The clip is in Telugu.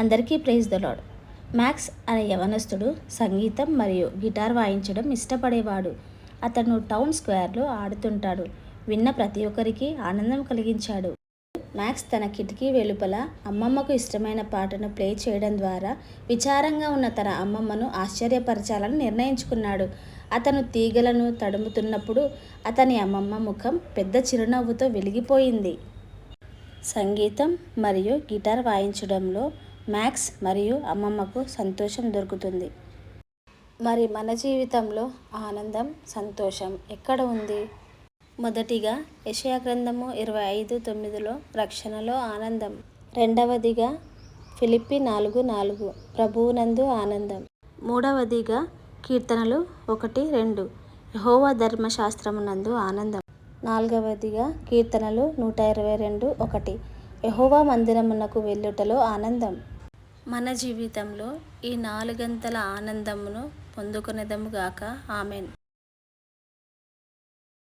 అందరికీ ప్రైజ్ ద లాడ్ మ్యాక్స్ అనే యవనస్తుడు సంగీతం మరియు గిటార్ వాయించడం ఇష్టపడేవాడు. అతను టౌన్ స్క్వేర్లో ఆడుతుంటాడు. విన్న ప్రతి ఒక్కరికి ఆనందం కలిగించాడు. మ్యాక్స్ తన కిటికీ వెలుపల అమ్మమ్మకు ఇష్టమైన పాటను ప్లే చేయడం ద్వారా విచారంగా ఉన్న తన అమ్మమ్మను ఆశ్చర్యపరచాలని నిర్ణయించుకున్నాడు. అతను తీగలను తడుముతున్నప్పుడు అతని అమ్మమ్మ ముఖం పెద్ద చిరునవ్వుతో వెలిగిపోయింది. సంగీతం మరియు గిటార్ వాయించడంలో మ్యాక్స్ మరియు అమ్మమ్మకు సంతోషం దొరుకుతుంది. మరి మన జీవితంలో ఆనందం సంతోషం ఎక్కడ ఉంది? మొదటిగా యషయా గ్రంథము ఇరవై ఐదు తొమ్మిదిలో రక్షణలో ఆనందం. రెండవదిగా ఫిలిప్పి నాలుగు నాలుగు ప్రభువునందు ఆనందం. మూడవదిగా కీర్తనలు ఒకటి రెండు యెహోవా ధర్మశాస్త్రమునందు ఆనందం. నాలుగవదిగా కీర్తనలు నూట ఇరవై రెండు ఒకటి ఎహోవా మందిరమునకు వెళ్ళుటలో ఆనందం. మన జీవితంలో ఈ నాలుగంతల ఆనందమును పొందుకునేదముగాక ఆమెన్.